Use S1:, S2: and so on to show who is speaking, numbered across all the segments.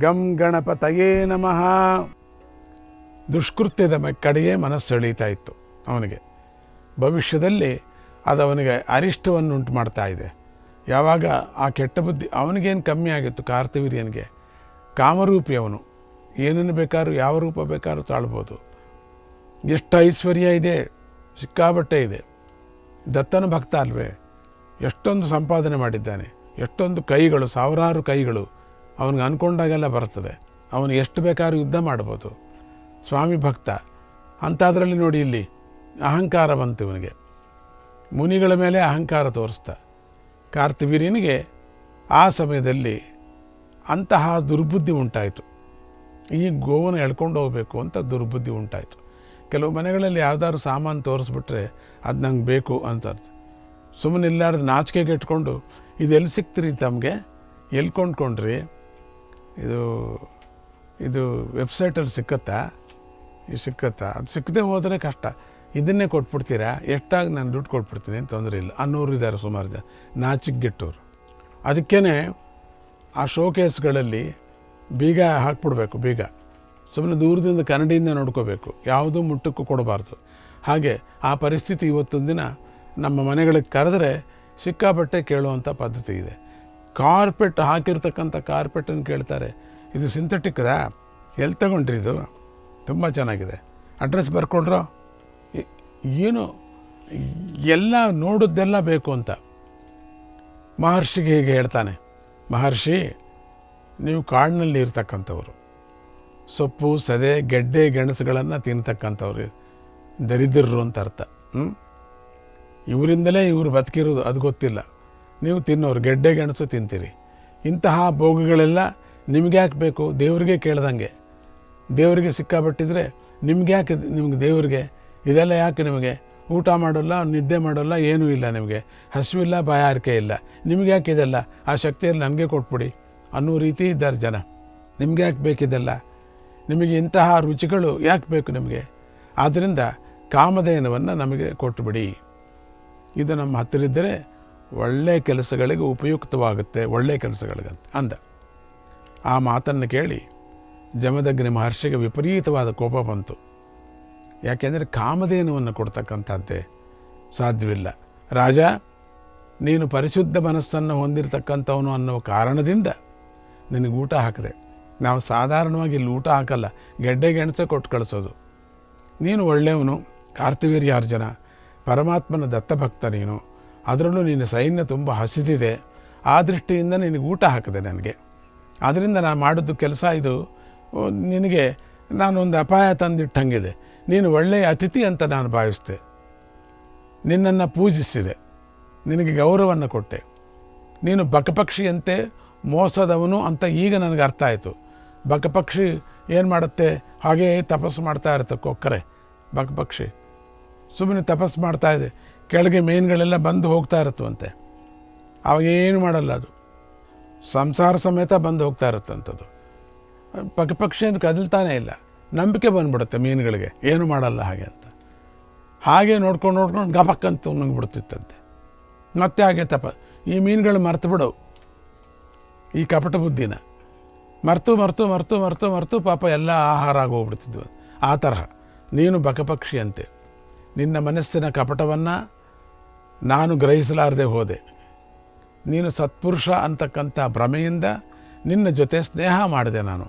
S1: ಗಂ ಗಣಪತಯೇ ನಮಃ. ದುಷ್ಕೃತ್ಯದ ಕಡೆಗೆ ಮನಸ್ಸು ಎಳೀತಾ ಇತ್ತು ಅವನಿಗೆ. ಭವಿಷ್ಯದಲ್ಲಿ ಅದು ಅವನಿಗೆ ಅರಿಷ್ಟವನ್ನು ಉಂಟು ಮಾಡ್ತಾ ಇದೆ. ಯಾವಾಗ ಆ ಕೆಟ್ಟ ಬುದ್ಧಿ ಅವನಿಗೇನು ಕಮ್ಮಿ ಆಗಿತ್ತು ಕಾರ್ತವೀರ್ಯನಿಗೆ. ಕಾಮರೂಪಿ ಅವನು. ಏನನ್ನು ಬೇಕಾದ್ರೂ, ಯಾವ ರೂಪ ಬೇಕಾದ್ರೂ ತಾಳ್ಬೋದು. ಎಷ್ಟು ಐಶ್ವರ್ಯ ಇದೆ, ಸಿಕ್ಕಾಬಟ್ಟೆ ಇದೆ. ದತ್ತನ ಭಕ್ತ ಅಲ್ವೇ. ಎಷ್ಟೊಂದು ಸಂಪಾದನೆ ಮಾಡಿದ್ದಾನೆ. ಎಷ್ಟೊಂದು ಕೈಗಳು, ಸಾವಿರಾರು ಕೈಗಳು ಅವನಿಗೆ ಅಂದ್ಕೊಂಡಾಗೆಲ್ಲ ಬರ್ತದೆ. ಅವನು ಎಷ್ಟು ಬೇಕಾದ್ರೂ ಯುದ್ಧ ಮಾಡ್ಬೋದು. ಸ್ವಾಮಿ ಭಕ್ತ, ಅಂಥದ್ರಲ್ಲಿ ನೋಡಿ ಇಲ್ಲಿ ಅಹಂಕಾರ ಬಂತು ಇವನಿಗೆ. ಮುನಿಗಳ ಮೇಲೆ ಅಹಂಕಾರ ತೋರಿಸ್ತಾ. ಕಾರ್ತಿವೀರ್ಯನಿಗೆ ಆ ಸಮಯದಲ್ಲಿ ಅಂತಹ ದುರ್ಬುದ್ಧಿ ಉಂಟಾಯಿತು. ಈ ಗೋವನ್ನು ಎಳ್ಕೊಂಡು ಹೋಗಬೇಕು ಅಂತ ದುರ್ಬುದ್ಧಿ ಉಂಟಾಯಿತು. ಕೆಲವು ಮನೆಗಳಲ್ಲಿ ಯಾವ್ದಾದ್ರು ಸಾಮಾನು ತೋರಿಸ್ಬಿಟ್ರೆ ಅದು ನಂಗೆ ಬೇಕು ಅಂತ ಸುಮ್ಮನೆ ಇಲ್ಲಾರ್ದು ನಾಚಿಕೆಗೆ ಇಟ್ಕೊಂಡು ಇದೆಲ್ಲಿ ಸಿಕ್ತಿರಿ ತಮಗೆ? ಎಲ್ಲಿ ಕೊಂಡ್ಕೊಂಡ್ರಿ ಇದು ಇದು ವೆಬ್ಸೈಟಲ್ಲಿ ಸಿಕ್ಕತ್ತಾ? ಇದು ಸಿಕ್ಕತ್ತಾ? ಅದು ಸಿಕ್ಕದೆ ಹೋದರೆ ಕಷ್ಟ. ಇದನ್ನೇ ಕೊಟ್ಬಿಡ್ತೀರಾ? ಎಷ್ಟಾಗಿ ನಾನು ದುಡ್ಡು ಕೊಟ್ಬಿಡ್ತೀನಿ ಅಂತ ತೊಂದರೆ ಇಲ್ಲ. ಅನ್ನೋರು ಇದ್ದಾರೆ ಸುಮಾರು ಜನ. ನಾಚಿಕೆಗೆಟ್ಟವ್ರು. ಅದಕ್ಕೇ ಆ ಶೋಕೇಸ್ಗಳಲ್ಲಿ ಬೀಗ ಹಾಕ್ಬಿಡ್ಬೇಕು, ಬೀಗ. ಸುಮ್ಮನೆ ದೂರದಿಂದ ಕನ್ನಡಿಯಿಂದ ನೋಡ್ಕೋಬೇಕು. ಯಾವುದೂ ಮುಟ್ಟಕ್ಕೂ ಕೊಡಬಾರ್ದು. ಹಾಗೆ ಆ ಪರಿಸ್ಥಿತಿ ಇವತ್ತೊಂದಿನ ದಿನ ನಮ್ಮ ಮನೆಗಳಿಗೆ ಕರೆದ್ರೆ ಸಿಕ್ಕಾಪಟ್ಟೆ ಕೇಳುವಂಥ ಪದ್ಧತಿ ಇದೆ. ಕಾರ್ಪೆಟ್ ಹಾಕಿರ್ತಕ್ಕಂಥ ಕಾರ್ಪೆಟನ್ನು ಕೇಳ್ತಾರೆ. ಇದು ಸಿಂಥೆಟಿಕ್ದಾ ಎಲ್ಲಿ ತಗೊಂಡ್ರಿ ಇದು? ತುಂಬ ಚೆನ್ನಾಗಿದೆ. ಅಡ್ರೆಸ್ ಬರ್ಕೊಡ್ರೋ? ಏನು? ಎಲ್ಲ ನೋಡೋದೆಲ್ಲ ಬೇಕು ಅಂತ. ಮಹರ್ಷಿಗೆ ಹೀಗೆ ಹೇಳ್ತಾನೆ. ಮಹರ್ಷಿ, ನೀವು ಕಾಡಿನಲ್ಲಿ ಇರ್ತಕ್ಕಂಥವ್ರು. ಸೊಪ್ಪು, ಸದೆ, ಗೆಡ್ಡೆ, ಗೆಣಸುಗಳನ್ನು ತಿನ್ನತಕ್ಕಂಥವ್ರು ದರಿದ್ರರು ಅಂತ ಅರ್ಥ. ಹ್ಞೂ ಇವರಿಂದಲೇ ಇವರು ಬದುಕಿರೋದು, ಅದು ಗೊತ್ತಿಲ್ಲ. ನೀವು ತಿನ್ನೋರು, ಗೆಡ್ಡೆ ಗೆಣಸು ತಿಂತೀರಿ. ಇಂತಹ ಭೋಗಗಳೆಲ್ಲ ನಿಮ್ಗೆ ಯಾಕೆ ಬೇಕು? ದೇವರಿಗೆ ಕೇಳ್ದಂಗೆ. ದೇವರಿಗೆ ಸಿಕ್ಕಾಬಿಟ್ಟಿದ್ರೆ ನಿಮ್ಗೆ ಯಾಕೆ ನಿಮ್ಗೆ ದೇವರಿಗೆ? ಇದೆಲ್ಲ ಯಾಕೆ ನಿಮಗೆ? ಊಟ ಮಾಡೋಲ್ಲ, ನಿದ್ದೆ ಮಾಡೋಲ್ಲ ಏನೂ ಇಲ್ಲ ನಿಮಗೆ. ಹಸಿವಿಲ್ಲ, ಬಾಯಾರಿಕೆ ಇಲ್ಲ. ನಿಮ್ಗೆ ಯಾಕೆ ಇದೆಲ್ಲ? ಆ ಶಕ್ತಿಯಲ್ಲಿ ನನಗೆ ಕೊಟ್ಬಿಡಿ ಅನ್ನೋ ರೀತಿ ಇದ್ದಾರೆ ಜನ. ನಿಮ್ಗೆ ಯಾಕೆ ಬೇಕಿದೆಲ್ಲ ನಿಮಗೆ ಇಂತಹ ರುಚಿಗಳು ಯಾಕೆ ಬೇಕು ನಿಮಗೆ? ಆದ್ದರಿಂದ ಕಾಮಧೇನವನ್ನು ನಮಗೆ ಕೊಟ್ಟುಬಿಡಿ ಇದು ನಮ್ಮ ಹತ್ತಿರ ಇದ್ದರೆ ಒಳ್ಳೆಯ ಕೆಲಸಗಳಿಗೆ ಉಪಯುಕ್ತವಾಗುತ್ತೆ ಒಳ್ಳೆಯ ಕೆಲಸಗಳಿಗಂತ. ಅಂದ. ಆ ಮಾತನ್ನು ಕೇಳಿ ಜಮದಗ್ನಿ ಮಹರ್ಷಿಗೆ ವಿಪರೀತವಾದ ಕೋಪ ಬಂತು. ಯಾಕೆಂದರೆ ಕಾಮಧೇನುವನ್ನು ಕೊಡ್ತಕ್ಕಂಥದ್ದೇ ಸಾಧ್ಯವಿಲ್ಲ. ರಾಜ, ನೀನು ಪರಿಶುದ್ಧ ಮನಸ್ಸನ್ನು ಹೊಂದಿರತಕ್ಕಂಥವನು ಅನ್ನೋ ಕಾರಣದಿಂದ ನಿನಗೆ ಊಟ ಹಾಕಿದೆ. ನಾವು ಸಾಧಾರಣವಾಗಿ ಇಲ್ಲಿ ಊಟ ಹಾಕಲ್ಲ ಗೆಡ್ಡೆ ಗೆಣಸೆ ಕೊಟ್ಟು ಕಳಿಸೋದು. ನೀನು ಒಳ್ಳೆಯವನು, ಕಾರ್ತಿವೀರ್ಯಾರ್ಜನ, ಪರಮಾತ್ಮನ ದತ್ತಭಕ್ತ ನೀನು. ಅದರಲ್ಲೂ ನಿನ್ನ ಸೈನ್ಯ ತುಂಬ ಹಸಿದಿದೆ. ಆ ದೃಷ್ಟಿಯಿಂದ ನಿನಗೆ ಊಟ ಹಾಕಿದೆ ನನಗೆ. ಅದರಿಂದ ನಾನು ಮಾಡಿದ್ದು ಕೆಲಸ ಇದು ನಿನಗೆ ನಾನೊಂದು ಅಪಾಯ ತಂದಿಟ್ಟಂಗಿದೆ. ನೀನು ಒಳ್ಳೆಯ ಅತಿಥಿ ಅಂತ ನಾನು ಭಾವಿಸಿದೆ. ನಿನ್ನನ್ನು ಪೂಜಿಸಿದೆ ನಿನಗೆ ಗೌರವವನ್ನು ಕೊಟ್ಟೆ. ನೀನು ಬಕಪಕ್ಷಿಯಂತೆ ಮೋಸದವನು ಅಂತ ಈಗ ನನಗೆ ಅರ್ಥ ಆಯಿತು. ಬಕಪಕ್ಷಿ ಏನು ಮಾಡುತ್ತೆ? ಹಾಗೇ ತಪಸ್ಸು ಮಾಡ್ತಾ ಇರುತ್ತೆ ಕೊಕ್ಕರೆ. ಬಕಪಕ್ಷಿ. ಸುಮ್ಮನೆ ತಪಸ್ಸು ಮಾಡ್ತಾ ಇದೆ. ಕೆಳಗೆ ಮೀನುಗಳೆಲ್ಲ ಬಂದು ಹೋಗ್ತಾ ಇರುತ್ತಂತೆ. ಅವಾಗ ಏನು ಮಾಡಲ್ಲ ಅದು. ಸಂಸಾರ ಸಮೇತ ಬಂದು ಹೋಗ್ತಾ ಇರುತ್ತಂಥದ್ದು ಪಕ್ಷಿ ಅಂತ ಕದಲ್ತಾನೆ ಇಲ್ಲ. ನಂಬಿಕೆ ಬಂದ್ಬಿಡುತ್ತೆ ಮೀನುಗಳಿಗೆ. ಏನು ಮಾಡಲ್ಲ ಹಾಗೆ ಅಂತ. ಹಾಗೆ ನೋಡ್ಕೊಂಡು ನೋಡ್ಕೊಂಡು ಗಪಕ್ಕಂತ ನುಂಗ್ಬಿಡ್ತಿತ್ತಂತೆ. ಮತ್ತೆ ಹಾಗೆ ತಪ ಈ ಮೀನುಗಳು ಮರ್ತು ಬಿಡವು ಈ ಕಪಟ ಬುದ್ಧಿನ. ಮರ್ತು ಮರ್ತು ಮರ್ತು ಮರ್ತು ಮರ್ತು ಪಾಪ ಎಲ್ಲ ಆಹಾರ ಆಗೋಗ್ಬಿಡ್ತಿದ್ವು. ಆ ತರಹ. ನೀನು ಬಕಪಕ್ಷಿ ಅಂತೆ. ನಿನ್ನ ಮನಸ್ಸಿನ ಕಪಟವನ್ನು ನಾನು ಗ್ರಹಿಸಲಾರದೆ ಹೋದೆ. ನೀನು ಸತ್ಪುರುಷ ಅಂತಕ್ಕಂಥ ಭ್ರಮೆಯಿಂದ ನಿನ್ನ ಜೊತೆ ಸ್ನೇಹ ಮಾಡಿದೆ ನಾನು.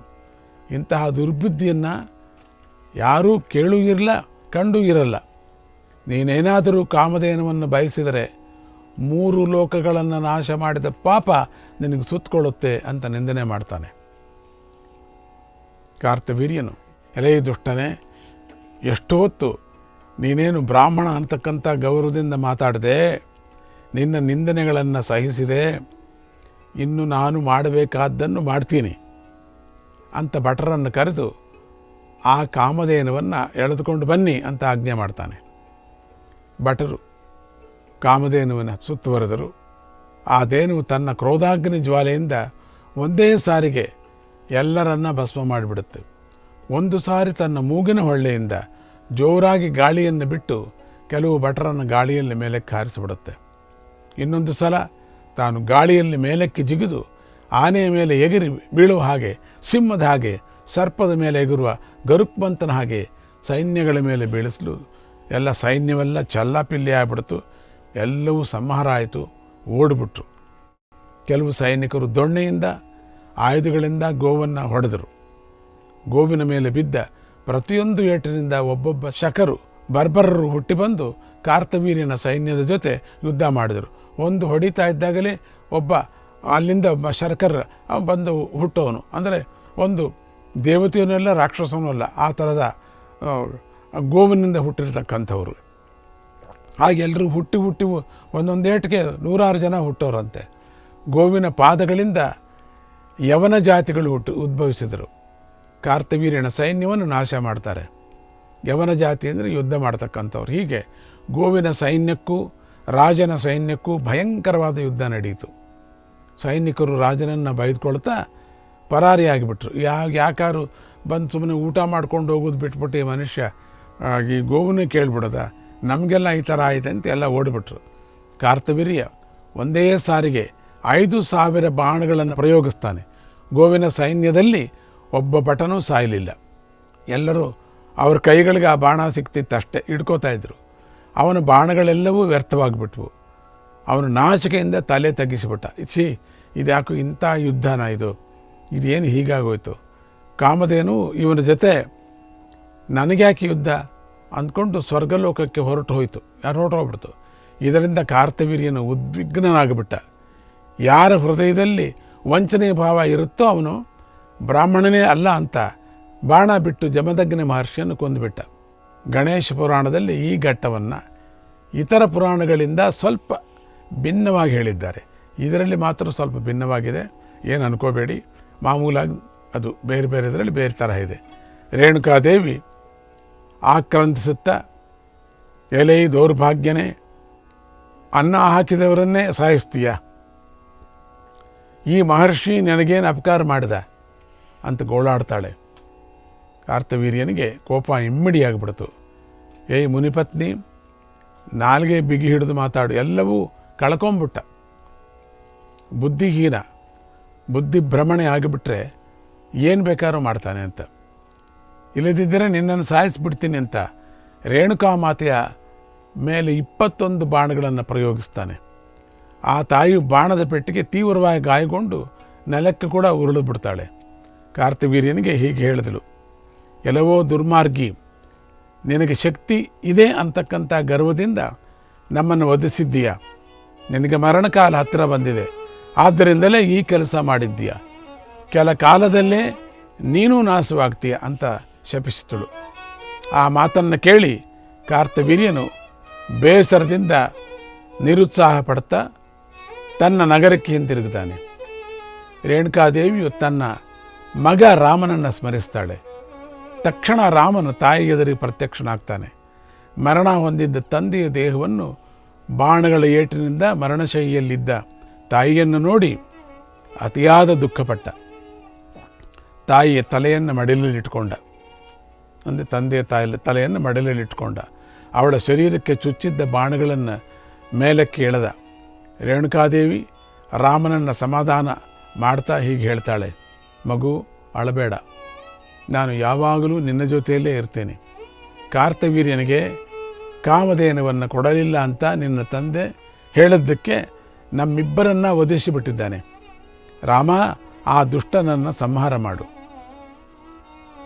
S1: ಇಂತಹ ದುರ್ಬುದ್ಧಿಯನ್ನು ಯಾರೂ ಕೇಳೂ ಇರಲ್ಲ, ಕಂಡು ಇರಲ್ಲ. ನೀನೇನಾದರೂ ಕಾಮಧೇನವನ್ನು ಬಯಸಿದರೆ ಮೂರು ಲೋಕಗಳನ್ನು ನಾಶ ಮಾಡಿದ ಪಾಪ ನಿನಗೆ ಸುತ್ತಕೊಳ್ಳುತ್ತೆ ಅಂತ ನಿಂದನೆ ಮಾಡ್ತಾನೆ. ಕಾರ್ತವೀರ್ಯನು, ಎಲೆಯ ದುಷ್ಟನೇ, ಎಷ್ಟೊತ್ತು ನೀನೇನು ಬ್ರಾಹ್ಮಣ ಅಂತಕ್ಕಂಥ ಗೌರವದಿಂದ ಮಾತಾಡದೆ ನಿನ್ನ ನಿಂದನೆಗಳನ್ನು ಸಹಿಸಿದೆ, ಇನ್ನು ನಾನು ಮಾಡಬೇಕಾದ್ದನ್ನು ಮಾಡ್ತೀನಿ ಅಂತ ಭಟರನ್ನು ಕರೆದು ಆ ಕಾಮಧೇನುವನ್ನು ಎಳೆದುಕೊಂಡು ಬನ್ನಿ ಅಂತ ಆಜ್ಞೆ ಮಾಡ್ತಾನೆ. ಭಟರು ಕಾಮಧೇನುವನ್ನು ಸುತ್ತುವರೆದರು ಆ ಧೇನು ತನ್ನ ಕ್ರೋಧಾಗ್ನಿ ಜ್ವಾಲೆಯಿಂದ ಒಂದೇ ಸಾರಿಗೆ ಎಲ್ಲರನ್ನ ಭಸ್ಮ ಮಾಡಿಬಿಡುತ್ತೆ. ಒಂದು ಸಾರಿ ತನ್ನ ಮೂಗಿನ ಹೊಳ್ಳೆಯಿಂದ ಜೋರಾಗಿ ಗಾಳಿಯನ್ನು ಬಿಟ್ಟು ಕೆಲವು ಭಟರನ್ನು ಗಾಳಿಯಲ್ಲಿ ಮೇಲಕ್ಕೆ ಹಾರಿಸಿಬಿಡುತ್ತೆ. ಇನ್ನೊಂದು ಸಲ ತಾನು ಗಾಳಿಯಲ್ಲಿ ಮೇಲಕ್ಕೆ ಜಿಗಿದು ಆನೆಯ ಮೇಲೆ ಎಗಿರಿ ಬೀಳುವ ಹಾಗೆ, ಸಿಂಹದ ಹಾಗೆ, ಸರ್ಪದ ಮೇಲೆ ಎಗುರುವ ಗರುಕ್ಮಂತನ ಹಾಗೆ ಸೈನ್ಯಗಳ ಮೇಲೆ ಬೀಳಿಸಲು ಎಲ್ಲ ಸೈನ್ಯವೆಲ್ಲ ಚಲ್ಲಾಪಿಲ್ಲಿ ಆಗ್ಬಿಡ್ತು. ಎಲ್ಲವೂ ಸಂಹಾರ ಆಯಿತು, ಓಡಿಬಿಟ್ರು. ಕೆಲವು ಸೈನಿಕರು ದೊಣ್ಣೆಯಿಂದ, ಆಯುಧಗಳಿಂದ ಗೋವನ್ನು ಹೊಡೆದರು. ಗೋವಿನ ಮೇಲೆ ಬಿದ್ದ ಪ್ರತಿಯೊಂದು ಏಟಿನಿಂದ ಒಬ್ಬೊಬ್ಬ ಶಕರು, ಬರ್ಬರರು ಹುಟ್ಟಿ ಬಂದು ಕಾರ್ತವೀರ್ಯನ ಸೈನ್ಯದ ಜೊತೆ ಯುದ್ಧ ಮಾಡಿದರು. ಒಂದು ಹೊಡಿತಾ ಇದ್ದಾಗಲೇ ಒಬ್ಬ, ಅಲ್ಲಿಂದ ಒಬ್ಬ ಶರ್ಕರ್ ಬಂದು ಹುಟ್ಟೋನು. ಅಂದರೆ ಒಂದು ದೇವತೆಯನ್ನೆಲ್ಲ ರಾಕ್ಷಸನೂ ಅಲ್ಲ ಆ ಥರದ ಗೋವಿನಿಂದ ಹುಟ್ಟಿರ್ತಕ್ಕಂಥವ್ರು. ಹಾಗೆ ಎಲ್ಲರೂ ಹುಟ್ಟಿ ಹುಟ್ಟಿ ಒಂದೊಂದೇಟಿಗೆ ನೂರಾರು ಜನ ಹುಟ್ಟೋರಂತೆ. ಗೋವಿನ ಪಾದಗಳಿಂದ ಯವನ ಜಾತಿಗಳು ಹುಟ್ಟು, ಉದ್ಭವಿಸಿದರು. ಕಾರ್ತವೀರ್ಯನ ಸೈನ್ಯವನ್ನು ನಾಶ ಮಾಡ್ತಾರೆ. ಯವನ ಜಾತಿ ಅಂದರೆ ಯುದ್ಧ ಮಾಡ್ತಕ್ಕಂಥವ್ರು. ಹೀಗೆ ಗೋವಿನ ಸೈನ್ಯಕ್ಕೂ ರಾಜನ ಸೈನ್ಯಕ್ಕೂ ಭಯಂಕರವಾದ ಯುದ್ಧ ನಡೆಯಿತು ಸೈನಿಕರು ರಾಜನನ್ನು ಬೈದುಕೊಳ್ತಾ ಪರಾರಿಯಾಗಿಬಿಟ್ರು ಯಾ, ಯಾಕಾರು ಬಂದು ಸುಮ್ಮನೆ ಊಟ ಮಾಡ್ಕೊಂಡು ಹೋಗೋದು ಬಿಟ್ಬಿಟ್ಟು ಈ ಮನುಷ್ಯ ಈ ಗೋವನ್ನೇ ಕೇಳ್ಬಿಡೋದ. ನಮಗೆಲ್ಲ ಈ ಥರ ಆಯಿತು ಅಂತ ಎಲ್ಲ ಓಡಿಬಿಟ್ರು. ಕಾರ್ತವೀರ್ಯ ಒಂದೇ ಸಾರಿಗೆ ಐದು ಸಾವಿರ ಬಾಣಗಳನ್ನು ಪ್ರಯೋಗಿಸ್ತಾನೆ. ಗೋವಿನ ಸೈನ್ಯದಲ್ಲಿ ಒಬ್ಬ ಭಟನೂ ಸಾಯಲಿಲ್ಲ. ಎಲ್ಲರೂ ಅವ್ರ ಕೈಗಳಿಗೆ ಆ ಬಾಣ ಸಿಕ್ತಿತ್ತಷ್ಟೇ ಹಿಡ್ಕೋತಾ ಇದ್ರು. ಅವನ ಬಾಣಗಳೆಲ್ಲವೂ ವ್ಯರ್ಥವಾಗಿಬಿಟ್ವು. ಅವನು ನಾಚಿಕೆಯಿಂದ ತಲೆ ತಗ್ಗಿಸಿಬಿಟ್ಟ. ಇಚ್ಚಿ ಇದ್ಯಾಕೋ ಇಂಥ ಯುದ್ಧನ ಇದು. ಇದೇನು ಹೀಗಾಗೋಯ್ತು? ಕಾಮಧೇನು ಇವನ ಜೊತೆ ನನಗ್ಯಾಕೆ ಯುದ್ಧ? ಅಂದ್ಕೊಂಡು ಸ್ವರ್ಗಲೋಕಕ್ಕೆ ಹೊರಟು ಹೋಯಿತು. ಯಾರು ಹೊರಟೋಗ್ಬಿಡ್ತು ಇದರಿಂದ ಕಾರ್ತವೀರ್ಯನು ಉದ್ವಿಗ್ನನಾಗಿಬಿಟ್ಟ. ಯಾರ ಹೃದಯದಲ್ಲಿ ವಂಚನೆ ಭಾವ ಇರುತ್ತೋ ಅವನು? ಬ್ರಾಹ್ಮಣನೇ ಅಲ್ಲ ಅಂತ ಬಾಣ ಬಿಟ್ಟು ಜಮದಗ್ನಿ ಮಹರ್ಷಿಯನ್ನು ಕೊಂದುಬಿಟ್ಟ. ಗಣೇಶ ಪುರಾಣದಲ್ಲಿ ಈ ಘಟ್ಟವನ್ನು ಇತರ ಪುರಾಣಗಳಿಂದ ಸ್ವಲ್ಪ ಭಿನ್ನವಾಗಿ ಹೇಳಿದ್ದಾರೆ. ಇದರಲ್ಲಿ ಮಾತ್ರ ಸ್ವಲ್ಪ ಭಿನ್ನವಾಗಿದೆ. ಏನು ಅನ್ಕೋಬೇಡಿ. ಮಾಮೂಲಾಗಿ ಅದು ಬೇರೆ ಬೇರೆ ಇದರಲ್ಲಿ ಬೇರೆ ಥರ ಇದೆ. ರೇಣುಕಾದೇವಿ ಆಕ್ರಂತಿಸುತ್ತಾ ಎಲೆ ದೌರ್ಭಾಗ್ಯನೇ, ಅನ್ನ ಹಾಕಿದವರನ್ನೇ ಸಾಯಿಸ್ತೀಯ? ಈ ಮಹರ್ಷಿ ನನಗೇನು ಅಪಕಾರ ಮಾಡಿದ? ಅಂತ ಗೋಳಾಡ್ತಾಳೆ. ಕಾರ್ತವೀರ್ಯನಿಗೆ ಕೋಪ ಇಮ್ಮಡಿಯಾಗ್ಬಿಡ್ತು. ಏಯ್ ಮುನಿಪತ್ನಿ, ನಾಲ್ಗೆ ಬಿಗಿ ಹಿಡಿದು ಮಾತಾಡು, ಎಲ್ಲವೂ ಕಳ್ಕೊಂಬಿಟ್ಟ. ಬುದ್ಧಿಹೀನ ಬುದ್ಧಿ ಭ್ರಮಣೆ ಆಗಿಬಿಟ್ರೆ ಏನು ಬೇಕಾದ್ರೂ ಮಾಡ್ತಾನೆ ಅಂತ. ಇಲ್ಲದಿದ್ದರೆ ನಿನ್ನನ್ನು ಸಾಯಿಸಿಬಿಡ್ತೀನಿ ಅಂತ ರೇಣುಕಾ ಮಾತೆಯ ಮೇಲೆ ಇಪ್ಪತ್ತೊಂದು ಬಾಣಗಳನ್ನು ಪ್ರಯೋಗಿಸ್ತಾನೆ. ಆ ತಾಯಿ ಬಾಣದ ಪೆಟ್ಟಿಗೆ ತೀವ್ರವಾಗಿ ಗಾಯಗೊಂಡು ನೆಲಕ್ಕೆ ಕೂಡ ಉರುಳು ಬಿಡ್ತಾಳೆ ಕಾರ್ತವೀರ್ಯನಿಗೆ ಹೀಗೆ ಹೇಳಿದಳು, ಎಲ್ಲವೋ ದುರ್ಮಾರ್ಗಿ, ನಿನಗೆ ಶಕ್ತಿ ಇದೆ ಅಂತಕ್ಕಂಥ ಗರ್ವದಿಂದ ನಮ್ಮನ್ನು ಒದಿಸಿದ್ದೀಯ ನಿನಗೆ ಮರಣಕಾಲ ಹತ್ತಿರ ಬಂದಿದೆ, ಆದ್ದರಿಂದಲೇ ಈ ಕೆಲಸ ಮಾಡಿದ್ದೀಯ? ಕೆಲ ಕಾಲದಲ್ಲೇ ನೀನು ನಾಶವಾಗ್ತೀಯ? ಅಂತ ಶಪಿಸಿದಳು. ಆ ಮಾತನ್ನು ಕೇಳಿ ಕಾರ್ತವೀರ್ಯನು ಬೇಸರದಿಂದ ನಿರುತ್ಸಾಹ ಪಡ್ತಾ ತನ್ನ ನಗರಕ್ಕೆ ಹಿಂತಿರುಗುತ್ತಾನೆ ರೇಣುಕಾದೇವಿಯು ತನ್ನ ಮಗ ರಾಮನನ್ನು ಸ್ಮರಿಸ್ತಾಳೆ. ತಕ್ಷಣ ರಾಮನು ಎದುರಿ ಪ್ರತ್ಯಕ್ಷನಾಗ್ತಾನೆ. ಮರಣ ಹೊಂದಿದ್ದ ತಂದೆಯ ದೇಹವನ್ನು ಬಾಣಗಳ ಏಟಿನಿಂದ ಮರಣಶೈಲಿಯಲ್ಲಿದ್ದ ತಾಯಿಯನ್ನು ನೋಡಿ ಅತಿಯಾದ ದುಃಖಪಟ್ಟ. ತಾಯಿಯ ತಲೆಯನ್ನು ಮಡಿಲಲ್ಲಿಟ್ಕೊಂಡ ಅಂದರೆ ತಂದೆಯ ತಾಯಿ ತಲೆಯನ್ನು ಮಡಿಲಲ್ಲಿಟ್ಕೊಂಡ ಅವಳ ಶರೀರಕ್ಕೆ ಚುಚ್ಚಿದ್ದ ಬಾಣಗಳನ್ನು ಮೇಲಕ್ಕೆ ಎಳೆದ. ರೇಣುಕಾದೇವಿ ರಾಮನನ್ನು ಸಮಾಧಾನ ಮಾಡ್ತಾ ಹೀಗೆ ಹೇಳ್ತಾಳೆ. ಮಗು ಅಳಬೇಡ. ನಾನು ಯಾವಾಗಲೂ ನಿನ್ನ ಜೊತೆಯಲ್ಲೇ ಇರ್ತೇನೆ. ಕಾರ್ತವೀರ್ಯನಿಗೆ ಕಾಮಧೇನವನ್ನು ಕೊಡಲಿಲ್ಲ ಅಂತ ನಿನ್ನ ತಂದೆ ಹೇಳಿದ್ದಕ್ಕೆ ನಮ್ಮಿಬ್ಬರನ್ನು ವಧಿಸಿಬಿಟ್ಟಿದ್ದಾನೆ. ರಾಮ, ಆ ದುಷ್ಟನನ್ನು ಸಂಹಾರ ಮಾಡು.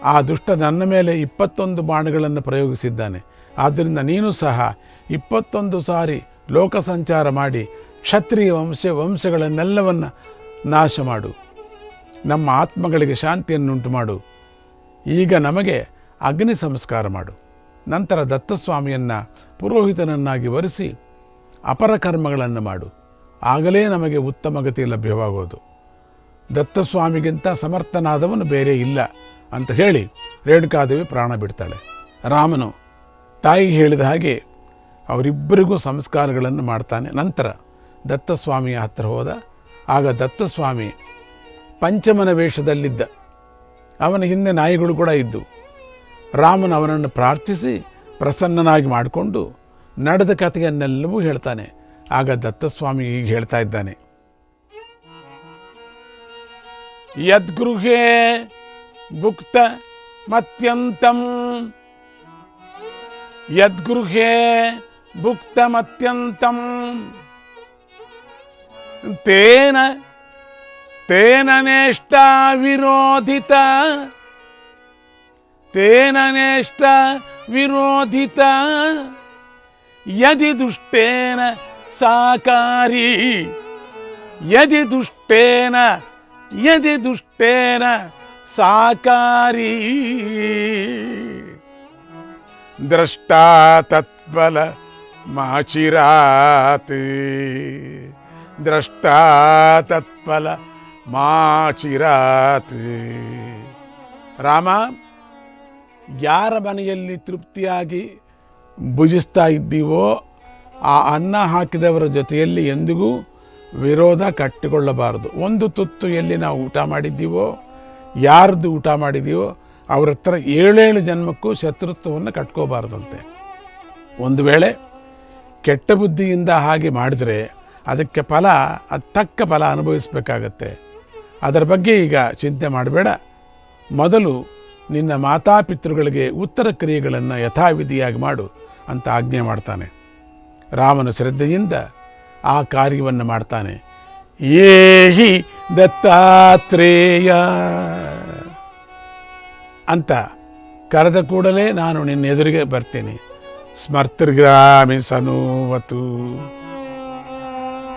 S1: ಆ ದುಷ್ಟ ನನ್ನ ಮೇಲೆ ಇಪ್ಪತ್ತೊಂದು ಬಾಣಗಳನ್ನು ಪ್ರಯೋಗಿಸಿದ್ದಾನೆ. ಆದ್ದರಿಂದ ನೀನು ಸಹ ಇಪ್ಪತ್ತೊಂದು ಸಾರಿ ಲೋಕ ಸಂಚಾರ ಮಾಡಿ ಕ್ಷತ್ರಿಯ ವಂಶ ವಂಶಗಳನ್ನೆಲ್ಲವನ್ನು ನಾಶ ಮಾಡು ನಮ್ಮ ಆತ್ಮಗಳಿಗೆ ಶಾಂತಿಯನ್ನುಂಟು ಮಾಡು. ಈಗ ನಮಗೆ ಅಗ್ನಿ ಸಂಸ್ಕಾರ ಮಾಡು. ನಂತರ ದತ್ತಸ್ವಾಮಿಯನ್ನು ಪುರೋಹಿತನನ್ನಾಗಿ ವರಿಸಿ ಅಪರ ಕರ್ಮಗಳನ್ನು ಮಾಡು. ಆಗಲೇ ನಮಗೆ ಉತ್ತಮ ಗತಿ ಲಭ್ಯವಾಗೋದು. ದತ್ತಸ್ವಾಮಿಗಿಂತ ಸಮರ್ಥನಾದವನು ಬೇರೆ ಇಲ್ಲ ಅಂತ ಹೇಳಿ ರೇಣುಕಾದೇವಿ ಪ್ರಾಣ ಬಿಡ್ತಾಳೆ. ರಾಮನು ತಾಯಿಗೆ ಹೇಳಿದ ಹಾಗೆ ಅವರಿಬ್ಬರಿಗೂ ಸಂಸ್ಕಾರಗಳನ್ನು ಮಾಡ್ತಾನೆ. ನಂತರ ದತ್ತಸ್ವಾಮಿಯ ಹತ್ತಿರ ಹೋದ. ಆಗ ದತ್ತಸ್ವಾಮಿ ಪಂಚಮನ ವೇಷದಲ್ಲಿದ್ದ. ಅವನ ಹಿಂದೆ ನಾಯಿಗಳು ಕೂಡ ಇದ್ದವು ರಾಮನು ಅವನನ್ನು ಪ್ರಾರ್ಥಿಸಿ ಪ್ರಸನ್ನನಾಗಿ ಮಾಡಿಕೊಂಡು ನಡೆದ ಕಥೆಯನ್ನೆಲ್ಲವೂ ಹೇಳ್ತಾನೆ. ಆಗ ದತ್ತಸ್ವಾಮಿ ಈಗ ಹೇಳ್ತಾ ಇದ್ದಾನೆ. ಯದ್ಗೃಹೇ ಭುಕ್ತ ಮತ್ಯಂತಂ. ಯದ್ಗೃಹೇ ಭುಕ್ತಮತ್ಯಂತಂ ತೇನ ತೇನ ನೇಷ್ಟ ವಿರೋಧಿತ ತೇನ ನೇಷ್ಟ ವಿರೋಧಿತ ಯದಿ ದುಷ್ಟೇನ ಸಾಕಾರಿ ಯದಿ ದುಷ್ಟೇನ ಯದಿ ದುಷ್ಟೇನ ಸಾಕಾರಿ द्रष्टा तत्बल माचिरात् द्रष्टा तत्फल ಮಾಚಿರಾತ್ ರಾಮ, ಯಾರ ಮನೆಯಲ್ಲಿ ತೃಪ್ತಿಯಾಗಿ ಭುಜಿಸ್ತಾ ಇದ್ದೀವೋ ಆ ಅನ್ನ ಹಾಕಿದವರ ಜೊತೆಯಲ್ಲಿ ಎಂದಿಗೂ ವಿರೋಧ ಕಟ್ಟಿಕೊಳ್ಳಬಾರದು. ಒಂದು ತುತ್ತು ಎಲ್ಲಿ ನಾವು ಊಟ ಮಾಡಿದ್ದೀವೋ, ಯಾರ್ದು ಊಟ ಮಾಡಿದೀವೋ, ಅವ್ರ ಹತ್ರ ಏಳೇಳು ಜನ್ಮಕ್ಕೂ ಶತ್ರುತ್ವವನ್ನು ಕಟ್ಕೋಬಾರ್ದಂತೆ. ಒಂದು ವೇಳೆ ಕೆಟ್ಟ ಬುದ್ಧಿಯಿಂದ ಹಾಗೆ ಮಾಡಿದರೆ ಅದಕ್ಕೆ ಫಲ, ಅದು ತಕ್ಕ ಫಲ ಅನುಭವಿಸಬೇಕಾಗತ್ತೆ. ಅದರ ಬಗ್ಗೆ ಈಗ ಚಿಂತೆ ಮಾಡಬೇಡ. ಮೊದಲು ನಿನ್ನ ಮಾತಾಪಿತೃಗಳಿಗೆ ಉತ್ತರ ಕ್ರಿಯೆಗಳನ್ನು ಯಥಾವಿಧಿಯಾಗಿ ಮಾಡು ಅಂತ ಆಜ್ಞೆ ಮಾಡ್ತಾನೆ. ರಾಮನ ಶ್ರದ್ಧೆಯಿಂದ ಆ ಕಾರ್ಯವನ್ನು ಮಾಡ್ತಾನೆ. ಏಹಿ ದತ್ತಾತ್ರೇಯ ಅಂತ ಕರೆದ ಕೂಡಲೇ ನಾನು ನಿನ್ನ ಎದುರಿಗೆ ಬರ್ತೀನಿ. ಸ್ಮರ್ತೃಗ್ರಾಮಿ ಸನೂವತು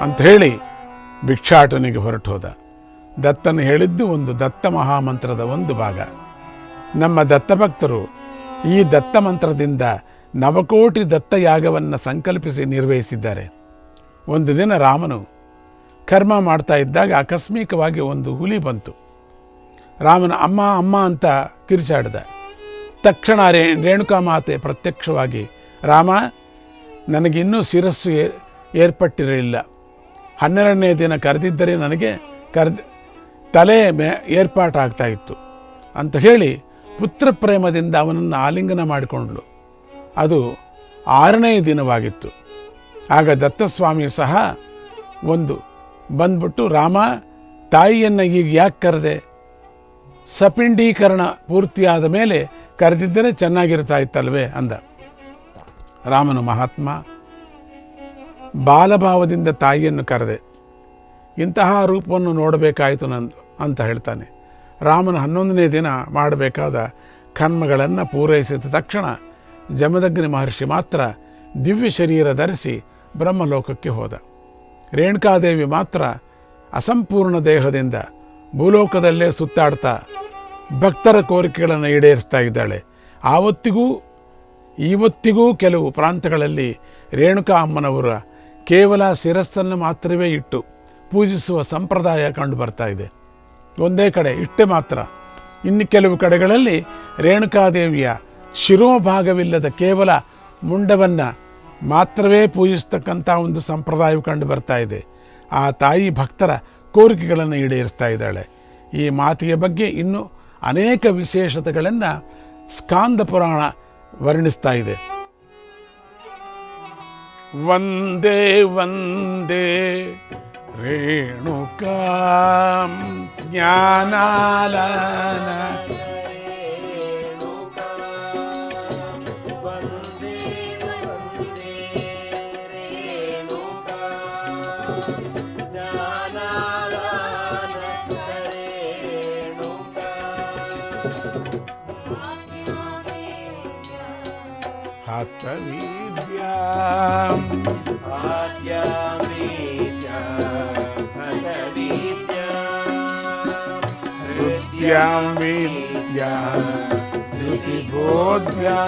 S1: ಅಂತ ಹೇಳಿ ಭಿಕ್ಷಾಟನಿಗೆ ಹೊರಟು ಹೋದ. ದತ್ತನು ಹೇಳಿದ್ದು ಒಂದು ದತ್ತ ಮಹಾಮಂತ್ರದ ಒಂದು ಭಾಗ. ನಮ್ಮ ದತ್ತಭಕ್ತರು ಈ ದತ್ತ ಮಂತ್ರದಿಂದ ನವಕೋಟಿ ದತ್ತ ಯಾಗವನ್ನು ಸಂಕಲ್ಪಿಸಿ ನಿರ್ವಹಿಸಿದ್ದಾರೆ. ಒಂದು ದಿನ ರಾಮನು ಕರ್ಮ ಮಾಡ್ತಾ ಇದ್ದಾಗ ಆಕಸ್ಮಿಕವಾಗಿ ಒಂದು ಹುಲಿ ಬಂತು. ರಾಮನ ಅಮ್ಮ ಅಮ್ಮ ಅಂತ ಕಿರಿಚಾಡಿದ. ತಕ್ಷಣ ರೇ, ರೇಣುಕಾ ಮಾತೆ ಪ್ರತ್ಯಕ್ಷವಾಗಿ, ರಾಮ ನನಗಿನ್ನೂ ಶಿರಸ್ಸು ಏರ್ಪಟ್ಟಿರಲಿಲ್ಲ. ಹನ್ನೆರಡನೇ ದಿನ ಕರೆದಿದ್ದರೆ ನನಗೆ ಕರೆದ ತಲೆ ಮೇ ಏರ್ಪಾಟಾಗ್ತಾ ಇತ್ತು ಅಂತ ಹೇಳಿ ಪುತ್ರ ಪ್ರೇಮದಿಂದ ಅವನನ್ನು ಆಲಿಂಗನ ಮಾಡಿಕೊಂಡ್ಳು. ಅದು ಆರನೇ ದಿನವಾಗಿತ್ತು. ಆಗ ದತ್ತಸ್ವಾಮಿ ಸಹ ಒಂದು ಬಂದ್ಬಿಟ್ಟು, ರಾಮ, ತಾಯಿಯನ್ನು ಈಗ ಯಾಕೆ ಕರೆದೆ? ಸಪಿಂಡೀಕರಣ ಪೂರ್ತಿಯಾದ ಮೇಲೆ ಕರೆದಿದ್ದರೆ ಚೆನ್ನಾಗಿರ್ತಾ ಇತ್ತಲ್ವೇ? ಅಂದ. ರಾಮನು, ಮಹಾತ್ಮ, ಬಾಲಭಾವದಿಂದ ತಾಯಿಯನ್ನು ಕರೆದೆ. ಇಂತಹ ರೂಪವನ್ನು ನೋಡಬೇಕಾಯಿತು ನಂದು. ಅಂತ ಹೇಳ್ತಾನೆ. ರಾಮನ ಹನ್ನೊಂದನೇ ದಿನ ಮಾಡಬೇಕಾದ ಕರ್ಮಗಳನ್ನು ಪೂರೈಸಿದ ತಕ್ಷಣ ಜಮದಗ್ನಿ ಮಹರ್ಷಿ ಮಾತ್ರ ದಿವ್ಯ ಶರೀರ ಧರಿಸಿ ಬ್ರಹ್ಮಲೋಕಕ್ಕೆ ಹೋದ. ರೇಣುಕಾದೇವಿ ಮಾತ್ರ ಅಸಂಪೂರ್ಣ ದೇಹದಿಂದ ಭೂಲೋಕದಲ್ಲೇ ಸುತ್ತಾಡ್ತಾ ಭಕ್ತರ ಕೋರಿಕೆಗಳನ್ನು ಈಡೇರಿಸ್ತಾ ಇದ್ದಾಳೆ. ಆವತ್ತಿಗೂ ಇವತ್ತಿಗೂ ಕೆಲವು ಪ್ರಾಂತಗಳಲ್ಲಿ ರೇಣುಕಾ ಅಮ್ಮನವರ ಕೇವಲ ಶಿರಸ್ಸನ್ನು ಮಾತ್ರವೇ ಇಟ್ಟು ಪೂಜಿಸುವ ಸಂಪ್ರದಾಯ ಕಂಡು ಬರ್ತಾ ಇದೆ. ಒಂದೇ ಕಡೆ, ಇಷ್ಟೇ ಮಾತ್ರ. ಇನ್ನು ಕೆಲವು ಕಡೆಗಳಲ್ಲಿ ರೇಣುಕಾದೇವಿಯ ಶಿರೋಭಾಗವಿಲ್ಲದ ಕೇವಲ ಮುಂಡವನ್ನು ಮಾತ್ರವೇ ಪೂಜಿಸ್ತಕ್ಕಂಥ ಒಂದು ಸಂಪ್ರದಾಯವು ಕಂಡು ಬರ್ತಾ ಇದೆ. ಆ ತಾಯಿ ಭಕ್ತರ ಕೋರಿಕೆಗಳನ್ನು ಈಡೇರಿಸ್ತಾ ಇದ್ದಾಳೆ. ಈ ಮಾತಿಗೆ ಬಗ್ಗೆ ಇನ್ನೂ ಅನೇಕ ವಿಶೇಷತೆಗಳನ್ನು ಸ್ಕಾಂದ ಪುರಾಣ ವರ್ಣಿಸ್ತಾ ಇದೆ. ವಂದೇ ವಂದೇ. ரேணுகாம் ஞானாலன हतविद्याम् आद्यामि विद्या
S2: विद्या धृतिबोध्या